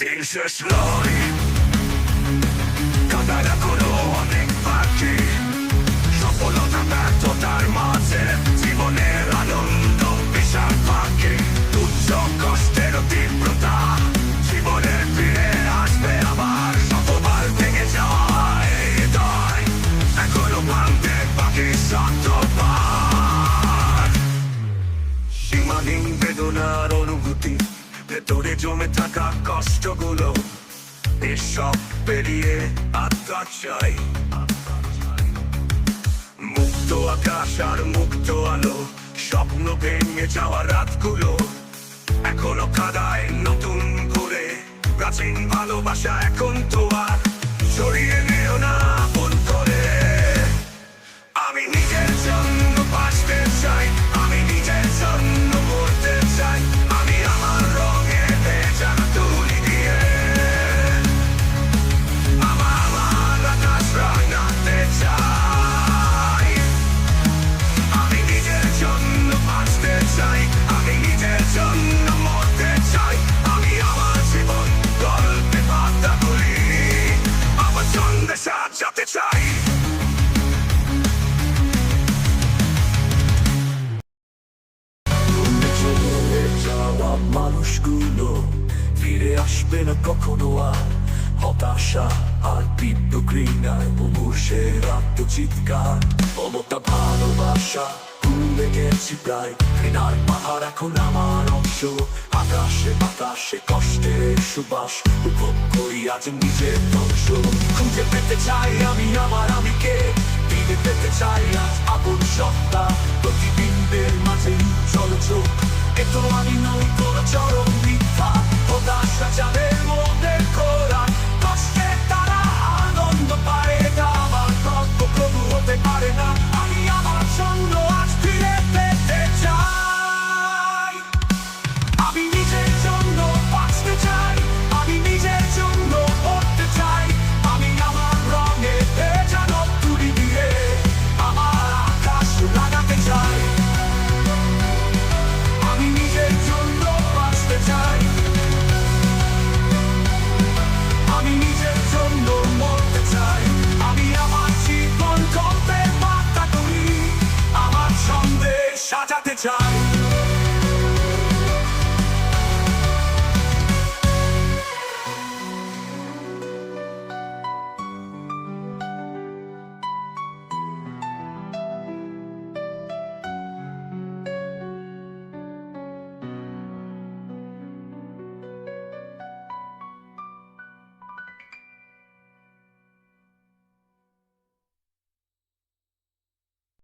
things Dangerous Lloyd. ভেতরে জমে থাকা কষ্টগুলো এসব পেরিয়ে আত্মা চাই। মুক্ত আকাশ আর মুক্ত আলো, স্বপ্ন ভেঙে যাওয়া রাতগুলো এখনও কাদায় নতুন করে। প্রাচীন ভালোবাসা এখন তো আর ছড়িয়ে ফিরে আসবে না কখনো আর। হতাশা আর তীব্র ঘৃণায় মুমূর্ষের আত্মচিৎকার। মমতা ভালোবাসা অংশ। খুঁজে পেতে চাই আমি আমার আমিকে। ফিরে পেতে চাই আজ আপন মাঝে চল এতো আমি নই চরম